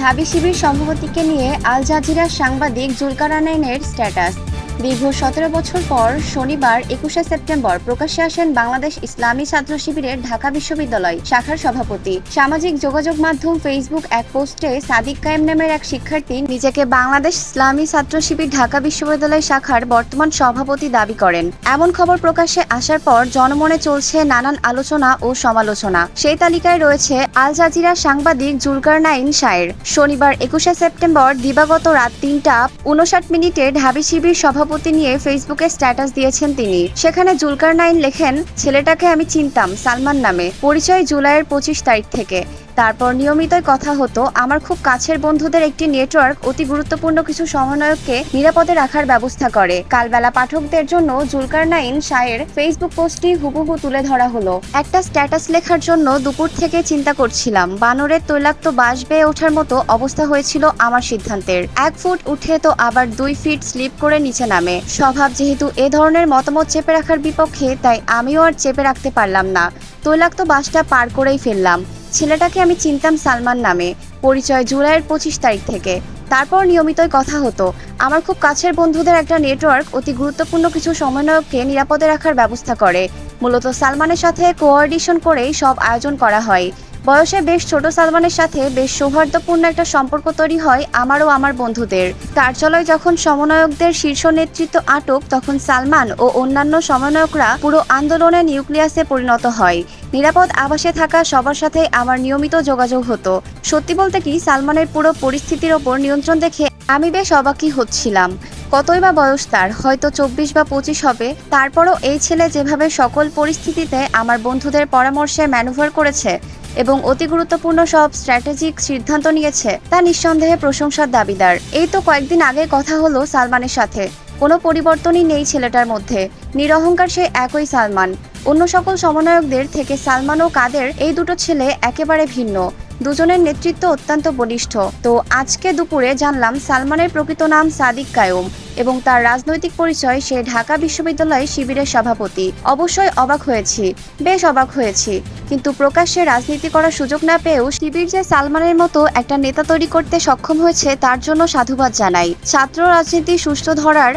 ঢাবি শিবির সভাপতিকে নিয়ে আল জাজিরার সাংবাদিক জুলকারানাইনের স্ট্যাটাস। দীর্ঘ সতেরো বছর পর শনিবার একুশে সেপ্টেম্বর প্রকাশ্যে আসেন বাংলাদেশ ইসলামী ছাত্র শিবিরের ঢাকা বিশ্ববিদ্যালয় শাখার সভাপতি। সামাজিক যোগাযোগ মাধ্যম ফেসবুক এক পোস্টে সাদিক কায়েম নামের এক শিক্ষার্থী নিজেকে বাংলাদেশ ইসলামী ছাত্র শিবির ঢাকা বিশ্ববিদ্যালয় শাখার বর্তমান সভাপতি দাবি করেন। এমন খবর প্রকাশ্যে আসার পর জনমনে চলছে নানান আলোচনা ও সমালোচনা। সেই তালিকায় রয়েছে আল জাজিরা সাংবাদিক জুলকার নাইন শায়ের। শনিবার একুশে সেপ্টেম্বর দিবাগত রাত তিনটা উনষাট মিনিটে ঢাবি শিবির সভাপতি নিয়ে ফেসবুকে স্ট্যাটাস দিয়েছেন তিনি। সেখানে জুলকার নাইন লেখেন, ছেলেটাকে আমি চিনতাম, সালমান নামে। পরিচয় জুলাইয়ের পঁচিশ তারিখ থেকে। তারপর নিয়মিতই কথা হতো, আমার খুব কাছের বন্ধুদের একটি নেটওয়ার্ক অতি গুরুত্বপূর্ণ কিছু সমন্বয়ককে নিরাপদে রাখার ব্যবস্থা করে। কালবেলা পাঠকদের জন্য জুলকার নাইন শায়ের ফেসবুক পোস্টটি হুবহু তুলে ধরা হলো। একটা স্ট্যাটাস লেখার জন্য দুপুর থেকে চিন্তা করছিলাম বানরের তৈলাক্ত বাঁশ বেয়ে ওঠার মতো অবস্থা হয়েছিল আমার সিদ্ধান্তের। এক ফুট উঠে তো আবার দুই ফিট স্লিপ করে নিচে নামে। স্বভাব যেহেতু এ ধরনের মতামত চেপে রাখার বিপক্ষে, তাই আমিও আর চেপে রাখতে পারলাম না। তৈলাক্ত বাসটা পার করেই ফেললাম। ছেলেটাকে আমি চিনতাম সালমান নামে। পরিচয় জুলাইয়ের পঁচিশ তারিখ থেকে। তারপর নিয়মিতই কথা হতো। আমার খুব কাছের বন্ধুদের একটা নেটওয়ার্ক অতি গুরুত্বপূর্ণ কিছু সমন্বয়ককে নিরাপদে রাখার ব্যবস্থা করে। মূলত সালমানের সাথে কোঅর্ডিনেশন করেই সব আয়োজন করা হয়। বয়সে বেশ ছোট সালমানের সাথে বেশ সৌহার্দ্যপূর্ণ একটা সম্পর্ক তৈরি হয় আমারও আমার বন্ধুদের। কার্যালয় যখন সমন্বয়কদের শীর্ষ নেতৃত্ব আটক, তখন সালমান ও অন্যান্য সমন্বয়করা পুরো আন্দোলনের নিউক্লিয়াসে পরিণত হয়। নিরাপদ আবাসে থাকা সবার সাথে আমার নিয়মিত যোগাযোগ হতো। সত্যি বলতে কি, সালমানের পুরো পরিস্থিতির ওপর নিয়ন্ত্রণ দেখে আমি বেশ অবাকই হচ্ছিলাম। কতই বা বয়স তার, হয়তো চব্বিশ বা পঁচিশ হবে। তারপরও এই ছেলে যেভাবে সকল পরিস্থিতিতে আমার বন্ধুদের পরামর্শে ম্যানুভার করেছে এবং অতি গুরুত্বপূর্ণ সব স্ট্র্যাটেজিক সিদ্ধান্ত নিয়েছে তা নিঃসন্দেহে প্রশংসার দাবিদার। এই তো কয়েকদিন আগে কথা হলো সালমানের সাথে। কোনো পরিবর্তনই নেই ছেলেটার মধ্যে। নিরহংকার সে একই সালমান। অন্য সকল সমন্বয়কদের থেকে সালমান ও কাদের এই দুটো ছেলে একেবারে ভিন্ন। দুজনের নেতৃত্ব অত্যন্ত বলিষ্ঠ। তো আজকে দুপুরে জানলাম সালমানের প্রকৃত নাম সাদিক কায়ুম এবং তার রাজনৈতিক পরিচয় সে ঢাকা বিশ্ববিদ্যালয় শিবিরের সভাপতি। অবশ্যই অবাক হয়েছি, বেশ অবাক হয়েছি। কিন্তু প্রকাশ্যে রাজনীতি করার সুযোগ না পেয়েও শিবির যে সালমানের মতো একটা নেতা তৈরি করতে সক্ষম হয়েছে তার জন্য সাধুবাদ জানাই। ছাত্র রাজনীতি সুষ্ঠু ধরার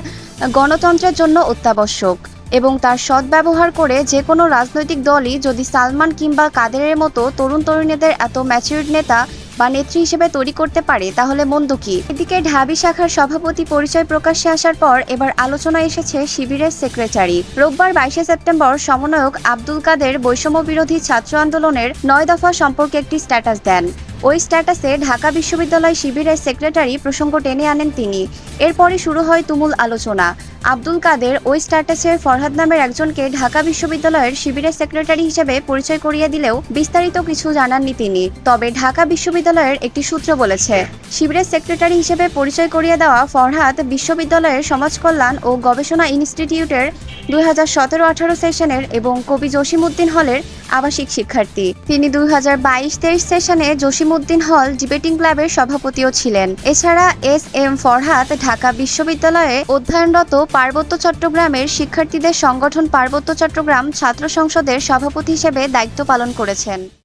গণতন্ত্রের জন্য অত্যাবশ্যক। এবং তার সদ্ব্যবহার করে যে কোনো রাজনৈতিক দলই যদি সালমান কিংবা কাদেরের মতো তরুণ তরুণীদের এত ম্যাচিউরড নেতা বা নেত্রী হিসেবে তৈরি করতে পারে, তাহলে মন্দ কি? এদিকে ঢাবি শাখার সভাপতি পরিচয় প্রকাশ্যে আসার পর এবার আলোচনা এসেছে শিবিরের সেক্রেটারি রোববার বাইশে সেপ্টেম্বর সমন্বয়ক আব্দুল কাদের বৈষম্য বিরোধী ছাত্র আন্দোলনের নয় দফা সম্পর্কে একটি স্ট্যাটাস দেন। ওই স্ট্যাটাসে ঢাকা বিশ্ববিদ্যালয় শিবিরের সেক্রেটারি প্রসঙ্গ টেনে আনেন তিনি। এরপরই শুরু হয় তুমুল আলোচনা। আব্দুল কাদের ওই স্ট্যাটাসে ফরহাদ নামের একজনকে ঢাকা বিশ্ববিদ্যালয়ের শিবিরের সেক্রেটারি হিসেবে পরিচয় করিয়ে দিলেও বিস্তারিত কিছু জানাননি তিনি। তবে ঢাকা বিশ্ববিদ্যালয়ের একটি সূত্র বলেছে, শিবিরের সেক্রেটারি হিসেবে পরিচয় করিয়ে দেওয়া ফরহাদ বিশ্ববিদ্যালয়ের সমাজ কল্যাণ ও গবেষণা ইনস্টিটিউটের দুই হাজার সতেরো আঠারো সেশনের এবং কবি জসিমউদ্দিন হলের আবাসিক শিক্ষার্থী। তিনি দুই হাজার বাইশ তেইশ সেশনে জসিমউদ্দিন হল ডিবেটিং ক্লাবের সভাপতিও ছিলেন। এছাড়া এস এম ফরহাদ ঢাকা বিশ্ববিদ্যালয়ে অধ্যয়নরত পার্বত্য চট্টগ্রামের শিক্ষার্থীদের সংগঠন পার্বত্য চট্টগ্রাম ছাত্র সংসদের সভাপতি হিসেবে দায়িত্ব পালন করেছেন।